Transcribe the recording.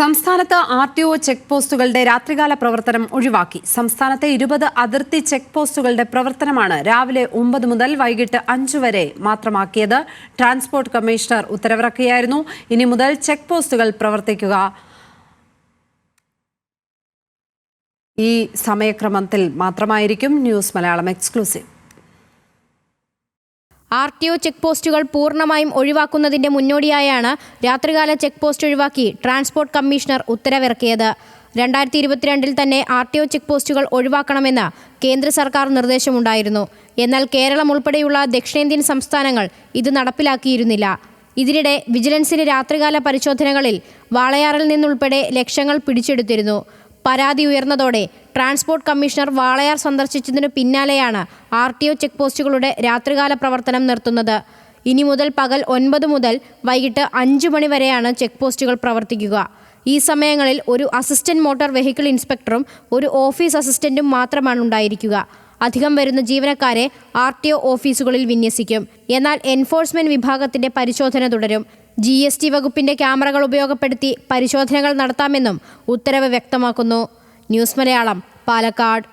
സംസ്ഥാനത്ത് R T O check പോസ്റ്റുകളുടെ രാത്രികാല പ്രവർത്തനം ഒഴിവാക്കി. സംസ്ഥാനത്തെ ഇരുപത് അതിർത്തി ചെക്ക് പോസ്റ്റുകളുടെ പ്രവർത്തനമാണ് രാവിലെ ഒമ്പത് മുതൽ വൈകിട്ട് അഞ്ചു വരെ മാത്രമാക്കിയത്. ട്രാൻസ്പോർട്ട് കമ്മീഷണർ ഉത്തരവിറക്കിയായിരുന്നു ഇനി മുതൽ ചെക്ക് പോസ്റ്റുകൾ പ്രവർത്തിക്കുക. ഈ സമയക്രമത്തിൽ മാത്രമായിരിക്കും news Malayalam exclusive. R T O check പോസ്റ്റുകൾ പൂർണമായും ഒഴിവാക്കുന്നതിന്റെ മുന്നോടിയായാണ് രാത്രികാല ചെക്ക് പോസ്റ്റ് ഒഴിവാക്കി ട്രാൻസ്പോർട്ട് കമ്മീഷണർ ഉത്തരവിറക്കിയത്. രണ്ടായിരത്തി ഇരുപത്തിരണ്ടിൽ തന്നെ ആർ ടി ഒ ചെക്ക് പോസ്റ്റുകൾ ഒഴിവാക്കണമെന്ന് കേന്ദ്ര സർക്കാർ നിർദ്ദേശമുണ്ടായിരുന്നു. എന്നാൽ കേരളം ഉൾപ്പെടെയുള്ള ദക്ഷിണേന്ത്യൻ സംസ്ഥാനങ്ങൾ ഇത് നടപ്പിലാക്കിയിരുന്നില്ല. ഇതിനിടെ വിജിലൻസിന്റെ രാത്രികാല പരിശോധനകളിൽ വാളയാറിൽ നിന്നുൾപ്പെടെ ലക്ഷങ്ങൾ പിടിച്ചെടുത്തിരുന്നു. പരാതി ഉയർന്നതോടെ ട്രാൻസ്പോർട്ട് കമ്മീഷണർ വാളയാർ സന്ദർശിച്ചതിനു പിന്നാലെയാണ് ആർ ടി ഒ ചെക്ക് പോസ്റ്റുകളുടെ രാത്രികാല പ്രവർത്തനം നിർത്തുന്നത്. ഇനി മുതൽ പകൽ ഒൻപത് മുതൽ വൈകിട്ട് അഞ്ചു മണി വരെയാണ് ചെക്ക് പോസ്റ്റുകൾ പ്രവർത്തിക്കുക. ഈ സമയങ്ങളിൽ ഒരു അസിസ്റ്റന്റ് മോട്ടോർ വെഹിക്കിൾ ഇൻസ്പെക്ടറും ഒരു ഓഫീസ് അസിസ്റ്റന്റും മാത്രമാണ് ഉണ്ടായിരിക്കുക. അധികം വരുന്ന ജീവനക്കാരെ ആർ ടി ഒ ഓഫീസുകളിൽ വിന്യസിക്കും. എന്നാൽ എൻഫോഴ്സ്മെന്റ് വിഭാഗത്തിന്റെ പരിശോധന തുടരും. ജി എസ് ടി വകുപ്പിന്റെ ക്യാമറകൾ ഉപയോഗപ്പെടുത്തി പരിശോധനകൾ നടത്താമെന്നും ഉത്തരവ് വ്യക്തമാക്കുന്നു. ന്യൂസ് മലയാളം പാലക്കാട്.